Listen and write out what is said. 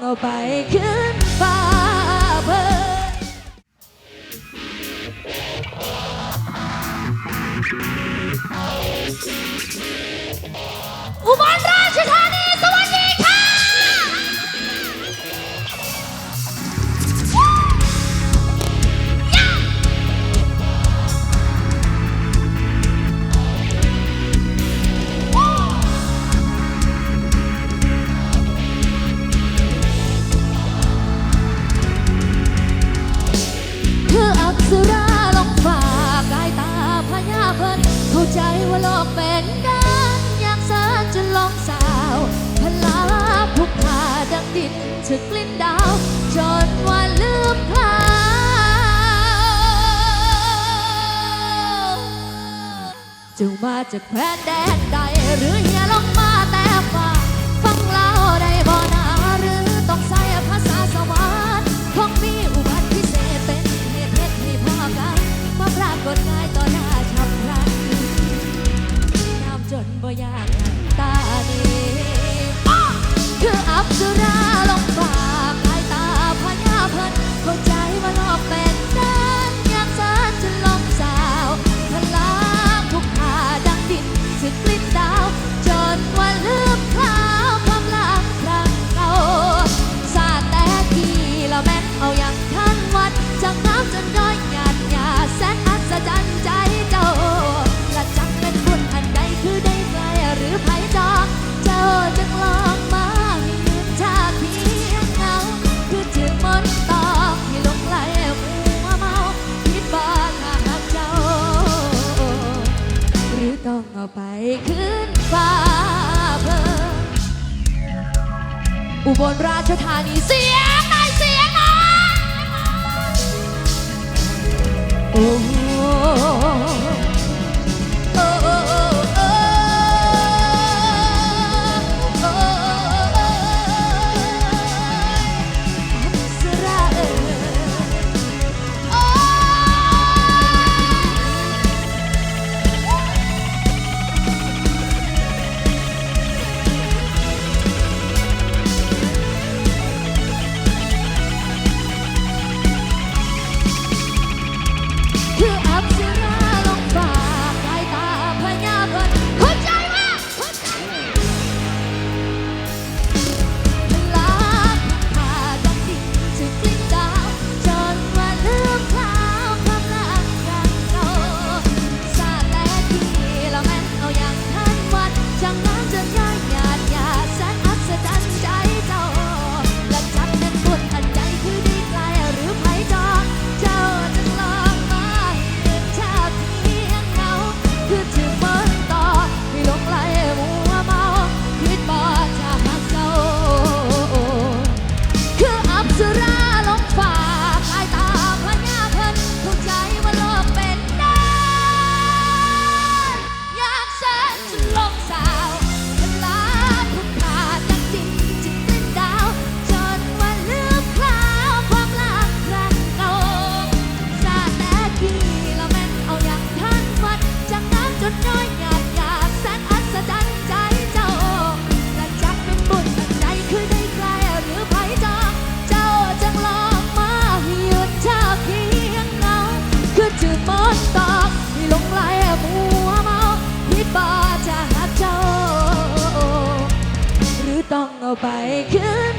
เอาไปขึ้นฟ้าเพื่ออุบลรา เธอกลิ้นดาว จนวันลืมพลาจะมาจะแคว้แดนใด หรือเฮียลงมาแต่ฝาฟังเล่าได้บ่นาหรือต้องใช้ภาษาสวรรค์คงมีอุบัติพิเศษเป็นเหตุเพชรมีพ่อกันมาปรากฏกายต่อหน้าฉับพลันน้ำจนบ่อยากตาดีคืออับสุร ต้องเอาไปขึ้นฟ้าเพิ่มอุบลราชธานีเสียง ไปคืน